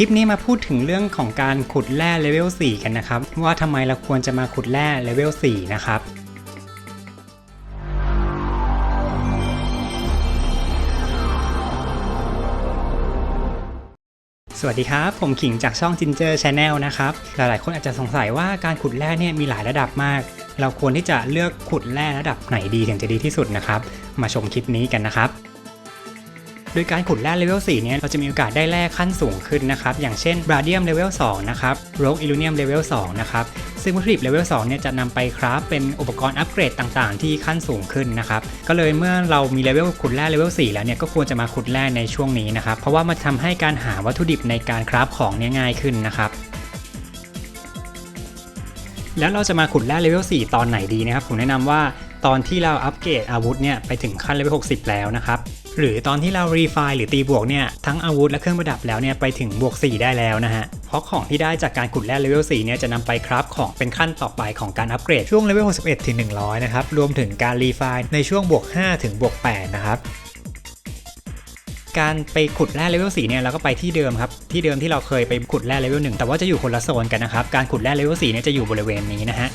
คลิปนี้มาพูดถึงเรื่องของการขุดแร่เลเวล 4 กันนะครับ ว่าทำไมเราควรจะมาขุดแร่เลเวล 4 นะครับสวัสดีครับ ผมขิงจากช่อง Ginger Channel นะครับ หลายๆ คนอาจจะสงสัยว่าการขุดแร่เนี่ยมีหลายระดับมาก เราควรที่จะเลือกขุดแร่ระดับไหนดีถึงจะดีที่สุดนะครับ มาชมคลิปนี้กันนะครับ ดยการขุดแร่เลเวล4เนี่ยเราจะมีโอกาสได้แร่ขั้นสูงขึ้นนะครับ อย่างเช่นบราเดียมเลเวล2นะครับโรกอิลูเนียมเลเวล2นะครับซึ่งวัตถุดิบเลเวล2เนี่ยจะนำไปคราฟเป็นอุปกรณ์อัปเกรดต่างๆ ที่ขั้นสูงขึ้นนะครับก็เลยเมื่อเรามีเลเวลขุดแร่เลเวล4แล้วเนี่ยก็ควรจะมาขุดแร่ในช่วงนี้นะครับเพราะว่ามันทำให้การหาวัตถุดิบในการคราฟของเนี่ยง่ายขึ้นนะครับแล้วเราจะมาขุดแร่เลเวล4ตอนไหนดีนะครับผมแนะนำว่าตอนที่เราอัปเกรดอาวุธเนี่ยไปถึงขั้นเลเวล60 แล้วนะครับ หรือตอนที่เรารีไฟล์หรือตีบวกเนี่ยทั้งอาวุธและเครื่องประดับแล้วเนี่ยไปถึงบวก 4 ได้แล้วนะฮะ เพราะของที่ได้จากการขุดแร่เลเวล4เนี่ยจะนำไปคราฟของเป็นขั้นต่อไปของการอัปเกรดช่วงเลเวล61ถึง100 นะครับ รวมถึงการรีไฟล์ในช่วงบวก5ถึงบวก8นะครับการไปขุดแร่เลเวล4เนี่ยเราก็ไปที่เดิมครับที่เดิมที่เราเคยไปขุดแร่เลเวล1แต่ว่าจะอยู่คนละโซนกันนะครับการขุดแร่เลเวล4เนี่ยจะอยู่บริเวณนี้นะฮะ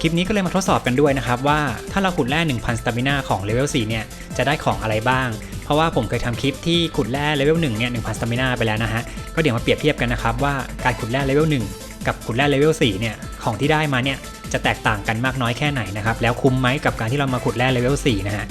คลิปนี้ก็เลยมาทดสอบกันด้วยนะครับว่าถ้าเราขุดแร่1,000สตามินาของเลเวล4เนี่ย จะได้ของอะไรบ้าง เพราะว่าผมเคยทำคลิปที่ขุดแร่เลเวล1เนี่ย1,000สตามินาไปแล้วนะฮะ ก็เดี๋ยวมาเปรียบเทียบกันนะครับว่าการขุดแร่เลเวล1กับขุดแร่เลเวล4เนี่ยของที่ได้มาเนี่ยจะแตกต่างกันมากน้อยแค่ไหนนะครับแล้วคุ้มไหมกับการที่เรามาขุดแร่เลเวล4นะฮะ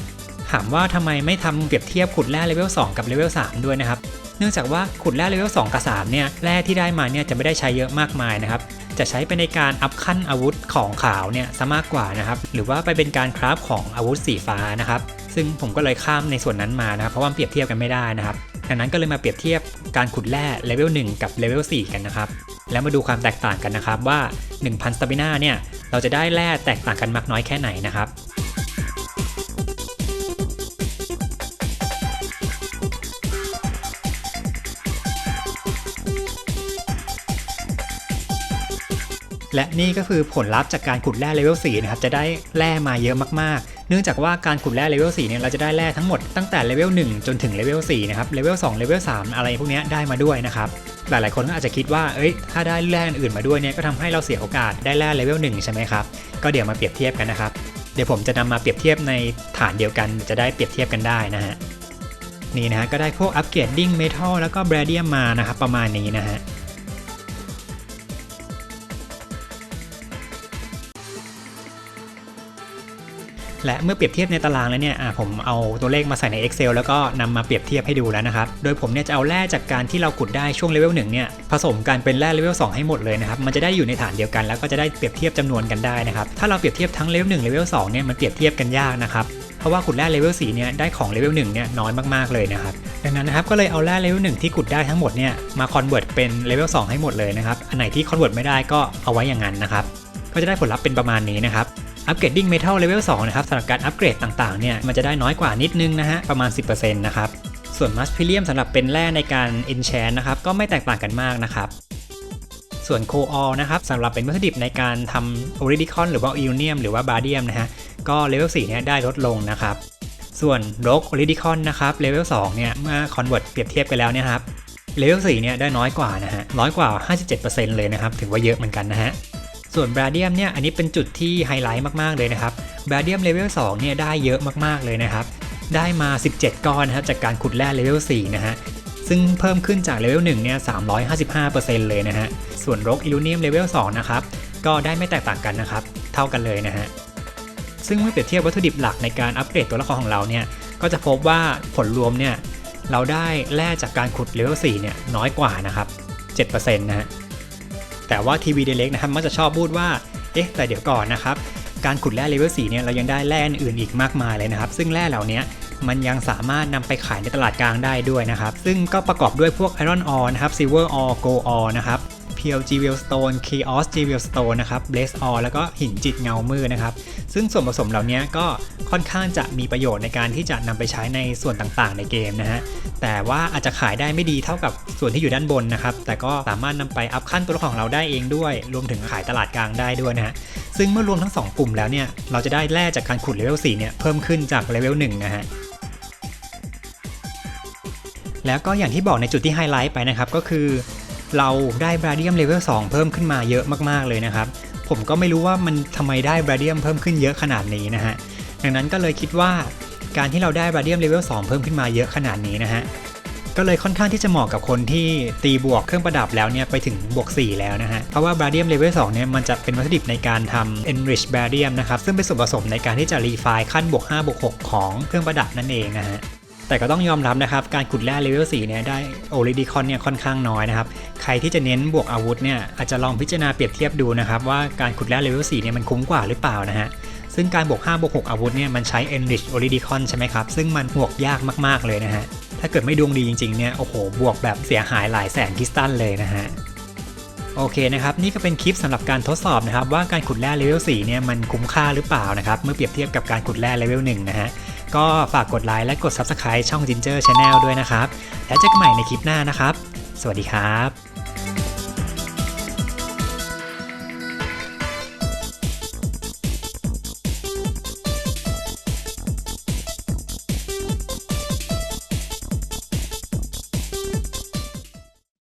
ถามว่าทำไมไม่ทำเปรียบเทียบขุดแร่เลเวล2กับเลเวล3ด้วยนะครับ เนื่องจากว่าขุดแร่เลเวล2กับ3เนี่ยแร่ที่ได้มาเนี่ยจะไม่ได้ใช้เยอะมากมายนะครับ จะใช้ไปในการอัพขั้นอาวุธของขาวเนี่ยซะมากกว่านะครับ หรือว่าไปเป็นการคราฟของอาวุธสีฟ้านะครับ ซึ่งผมก็เลยข้ามในส่วนนั้นมานะครับเพราะว่าเปรียบเทียบกันไม่ได้นะครับดังนั้นก็เลยมาเปรียบเทียบการขุดแร่เลเวล1กับเลเวล4กันนะครับแล้วมาดูความแตกต่างกันนะครับว่า 1,000 สตามิน่าเนี่ยเราจะได้แร่แตกต่างกันมากน้อยแค่ไหนนะครับ และนี่ก็คือผลลัพธ์จากการขุดแร่เลเวล4นะครับจะได้แร่มาเยอะมากๆ เนื่องจากว่าการขุดแร่เลเวล4เนี่ยเราจะได้แร่ทั้งหมดตั้งแต่เลเวล1จนถึงเลเวล4นะครับเลเวล2เลเวล3อะไรพวกนี้ได้มาด้วยนะครับหลายๆคนก็อาจจะคิดว่า เอ้ย ถ้าได้แร่อื่นมาด้วยเนี่ยก็ทำให้เราเสียโอกาสได้แร่เลเวล1ใช่ไหมครับ ก็เดี๋ยวมาเปรียบเทียบกันนะครับ เดี๋ยวผมจะนำมาเปรียบเทียบในฐานเดียวกันจะได้เปรียบเทียบกันได้นะฮะ นี่นะฮะก็ได้พวกอัปเกรดดิ้งเมทัลแล้วก็แบรเดียมมานะครับประมาณนี้นะฮะ และเมื่อเปรียบเทียบในตารางแล้วเนี่ยผมเอาตัวเลขมาใส่ใน Excel แล้วก็นำมาเปรียบเทียบให้ดูแล้วนะครับ โดยผมเนี่ยจะเอาแร่จากการที่เราขุดได้ช่วงเลเวล1เนี่ยผสมกันเป็นแร่เลเวล2ให้หมดเลยนะครับ มันจะได้อยู่ในฐานเดียวกันแล้วก็จะได้เปรียบเทียบจำนวนกันได้นะครับ ถ้าเราเปรียบเทียบทั้งเลเวล1เลเวล2เนี่ยมันเปรียบเทียบกันยากนะครับเพราะว่าขุดแร่เลเวล4เนี่ยได้ของเลเวล1เนี่ยน้อยมากๆเลยนะครับดังนั้นนะครับก็เลยเอาแร่เลเวล1ที่ขุดได้ทั้งหมดเนี่ยมาคอนเวิร์ตเป็นเลเวล2ให้หมดเลยนะครับอันไหนที่คอนเวิร์ตไม่ได้ก็เอาไว้อย่างนั้นนะครับก็จะได้ผลลัพธ์เป็นประมาณนี้นะครับ อัปเกรดดิ้งเมทัลเลเวล2นะครับสำหรับการอัปเกรดต่างๆเนี่ยมันจะได้น้อยกว่านิดนึงนะฮะประมาณ 10%นะครับส่วนมัสพิเลียมสำหรับเป็นแร่ในการ enchant นะครับก็ไม่แตกต่างกันมากนะครับส่วนโคออลนะครับสำหรับเป็นวัตถุดิบในการทำโอริดิคอนหรือว่าอิลเนียมหรือว่าบาเดียมนะฮะก็เลเวล4เนี่ยได้ลดลงนะครับส่วนโรกโอริดิคอนนะครับเลเวล2เนี่ยเมื่อคอนเวิร์ตเปรียบเทียบกันแล้วเนี่ยครับเลเวล4เนี่ยได้น้อยกว่านะฮะน้อยกว่า 57%เลยนะครับถือว่าเยอะเหมือนกันนะฮะ ส่วนบราเดียมเนี่ยอันนี้เป็นจุดที่ไฮไลท์มากๆเลยนะครับบราเดียมเลเวล2เนี่ยได้เยอะมากๆเลยนะครับ ได้มา 17 ก้อนนะครับจากการขุดแร่เลเวล4นะฮะซึ่งเพิ่มขึ้นจากเลเวล1เนี่ย 355%เลยนะฮะ ส่วนโรกอิลูเนียมเลเวล2นะครับ ก็ได้ไม่แตกต่างกันนะครับ เท่ากันเลยนะฮะ ซึ่งเมื่อเปรียบเทียบวัตถุดิบหลักในการอัปเกรดตัวละครของเราเนี่ย ก็จะพบว่าผลรวมเนี่ย เราได้แร่จากการขุดเลเวล4เนี่ยน้อยกว่านะครับ 7%นะฮะ แต่ว่าทีวีเดเล็กนะครับมักจะชอบพูดว่า เอ๊ะ แต่เดี๋ยวก่อนนะครับ การขุดแร่เลเวล4เนี่ยเรายังได้แร่อื่นอีกมากมายเลยนะครับ ซึ่งแร่เหล่านี้มันยังสามารถนำไปขายในตลาดกลางได้ด้วยนะครับ ซึ่งก็ประกอบด้วยพวกไอรอนออนะครับซิลเวอร์ออโกออนะครับ PLG Wellstone Chaos G Wellstone นะครับ Blaze Ore แล้วก็หินจิตเงามืดนะครับ ซึ่งส่วนผสมเหล่านี้ก็ค่อนข้างจะมีประโยชน์ในการที่จะนำไปใช้ในส่วนต่างๆ ในเกมนะฮะแต่ว่าอาจจะขายได้ไม่ดีเท่ากับส่วนที่อยู่ด้านบนนะครับ แต่ก็สามารถนำไปอัพขั้นตัวของเราได้เองด้วย รวมถึงขายตลาดกลางได้ด้วยนะฮะซึ่งเมื่อรวมทั้ง 2 กลุ่มแล้วเนี่ยเราจะได้แร่จากการขุดเลเวล4เนี่ยเพิ่มขึ้นจากเลเวล1นะฮะแล้วก็อย่างที่บอกในจุดที่ไฮไลท์ไปนะครับก็คือ เราได้บราเดียมเลเวล2เพิ่มขึ้นมาเยอะมากๆเลยนะครับ ผมก็ไม่รู้ว่ามันทำไมได้บราเดียมเพิ่มขึ้นเยอะขนาดนี้นะฮะดังนั้นก็เลยคิดว่าการที่เราได้บราเดียมเลเวล2เพิ่มขึ้นมาเยอะขนาดนี้นะฮะก็เลยค่อนข้างที่จะเหมาะกับคนที่ตีบวกเครื่องประดับแล้วเนี่ยไปถึงบวก 4 แล้วนะฮะ เพราะว่าบราเดียมเลเวล2เนี่ยมันจะเป็นวัตถุดิบในการทำ enrich barium นะครับ ซึ่งเป็นส่วนผสมในการที่จะ refine ขั้นบวก5บวก6ของเครื่องประดับนั่นเองนะฮะ แต่ก็ต้องยอมรับนะครับการขุดแร่เลเวล4เนี่ยได้โอลิดิคอนเนี่ยค่อนข้างน้อยนะครับใครที่จะเน้นบวกอาวุธเนี่ยอาจจะลองพิจารณาเปรียบเทียบดูนะครับว่าการขุดแร่เลเวล4เนี่ยมันคุ้มกว่าหรือเปล่านะฮะซึ่งการบวก5บวก6อาวุธเนี่ยมันใช้ enrich o l i d i c o n ใช่ไหมครับ ซึ่งมันบวกยากมาก ๆ เลยนะฮะ ถ้าเกิดไม่ดวงดีจริง ๆ เนี่ย โอ้โห บวกแบบเสียหายหลายแสนคริสตัลเลยนะฮะ โอเคนะครับ นี่ก็เป็นคลิปสำหรับการทดสอบนะครับ ว่าการขุดแร่เลเวล4เนี่ยมันคุ้มค่าหรือเปล่านะครับ เมื่อเปรียบเทียบกับการขุดแร่เลเวล1นะฮะ ก็ฝากกดไลค์และกด Subscribe ช่อง Ginger Channel ด้วยนะครับ แล้วเจอกันใหม่ในคลิปหน้านะครับ สวัสดีครับ